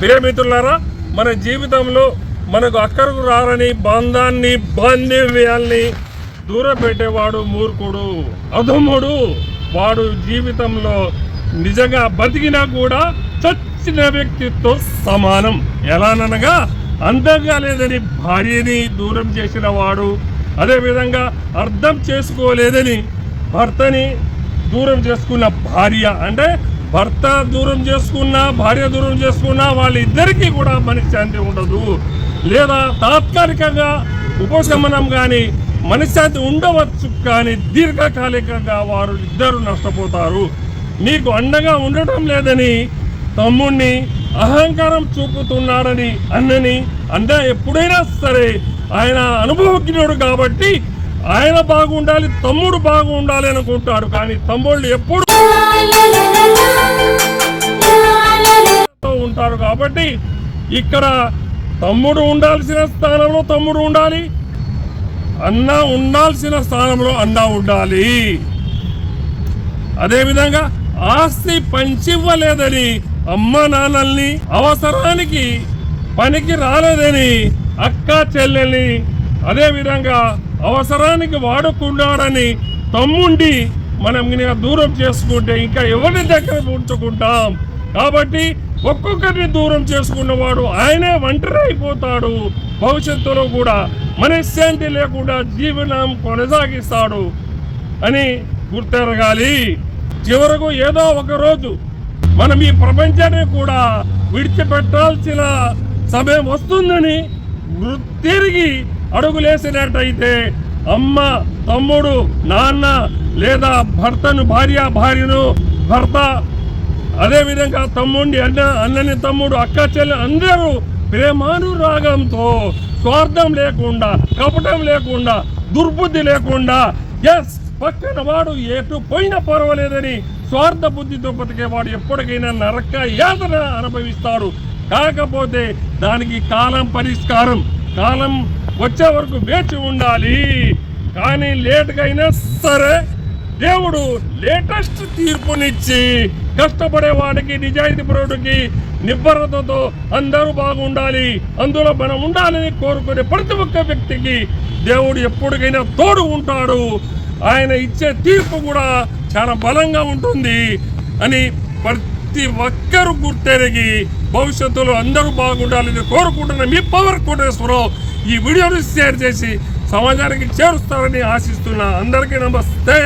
ప్రియమిత్రులారా మన జీవితంలో మనకు అక్కరకు రారని బంధాన్ని బాంధవ్యాల్ని దూరం పెట్టేవాడు మూర్ఖుడు అధముడు. వాడు జీవితంలో నిజంగా బతికినా కూడా చచ్చిన వ్యక్తితో సమానం. ఎలాననగా అందంగా లేదని భార్యని దూరం చేసిన వాడు అదేవిధంగా అర్థం చేసుకోలేదని భర్తని దూరం చేసుకున్న భార్య. అంటే భర్త దూరం చేసుకున్నా భార్య దూరం చేసుకున్నా వాళ్ళిద్దరికీ కూడా మనశ్శాంతి ఉండదు. లేదా తాత్కాలికంగా ఉపశమనం కానీ మనశ్శాంతి ఉండవచ్చు కానీ దీర్ఘకాలికంగా వారు ఇద్దరు నష్టపోతారు. నీకు అండగా ఉండటం లేదని తమ్ముణ్ణి అహంకారం చూపుతున్నాడని అన్నని అన్న ఎప్పుడైనా సరే ఆయన అనుభవజ్ఞుడు కాబట్టి ఆయన బాగుండాలి తమ్ముడు బాగుండాలి అనుకుంటాడు కానీ తమ్ముళ్ళు ఎప్పుడు ఉంటారు కాబట్టి ఇక్కడ తమ్ముడు ఉండాల్సిన స్థానంలో తమ్ముడు ఉండాలి అన్న ఉండాల్సిన స్థానంలో అన్న ఉండాలి. అదేవిధంగా ఆస్తి పంచివ్వలేదని అమ్మ నాన్నల్ని అవసరానికి పనికి రాలేదని అక్క చెల్లెల్ని అదేవిధంగా అవసరానికి వాడుకున్నాడని తమ్ముండి మనం దూరం చేసుకుంటే ఇంకా ఎవరిని దగ్గర ఉంచుకుంటాం? కాబట్టి ఒక్కొక్కరిని దూరం చేసుకున్నవాడు ఆయనే ఒంటరి అయిపోతాడు. భవిష్యత్తులో కూడా మనశ్శాంతి లేకుండా జీవనం కొనసాగిస్తాడు అని గుర్తెరగాలి. చివరకు ఏదో ఒక రోజు మనం ఈ ప్రపంచాన్ని కూడా విడిచిపెట్టాల్సిన సమయం వస్తుందని తిరిగి అడుగులేసినట్టయితే అమ్మ తమ్ముడు నాన్న లేదా భర్తను భార్య భార్యను భర్త అదేవిధంగా తమ్ముడిని అన్న అన్నని తమ్ముడు అక్క చెల్లి అందరూ ప్రేమానురాగంతో స్వార్థం లేకుండా కపటం లేకుండా దుర్బుద్ధి లేకుండా ఎస్ పక్కన వాడు ఎటు పోయినా పర్వాలేదని స్వార్థ బుద్ధితో బతికేవాడు ఎప్పటికైనా నరక యాతన అనుభవిస్తాడు. కాకపోతే దానికి కాలం పరిష్కారం. కాలం వచ్చే వరకు వేచి ఉండాలి. కానీ లేట్గా అయినా సరే దేవుడు లేటెస్ట్ తీర్పునిచ్చి కష్టపడే వాడికి నిజాయితీ పరుడికి నిబ్బరతతో అందరూ బాగుండాలి. అందులో మనం ఉండాలని కోరుకునే ప్రతి ఒక్క వ్యక్తికి దేవుడు ఎప్పటికైనా తోడు ఉంటాడు. ఆయన ఇచ్చే తీర్పు కూడా చాలా బలంగా ఉంటుంది అని ప్రతి ఒక్కరు గుర్తెరిగి భవిష్యత్తులో అందరూ బాగుండాలని కోరుకుంటున్న మీ పవర్ కోటేశ్వరరావు ఈ వీడియోను షేర్ చేసి సమాజానికి చేరుస్తారని ఆశిస్తున్నా అందరికీ నమస్తే.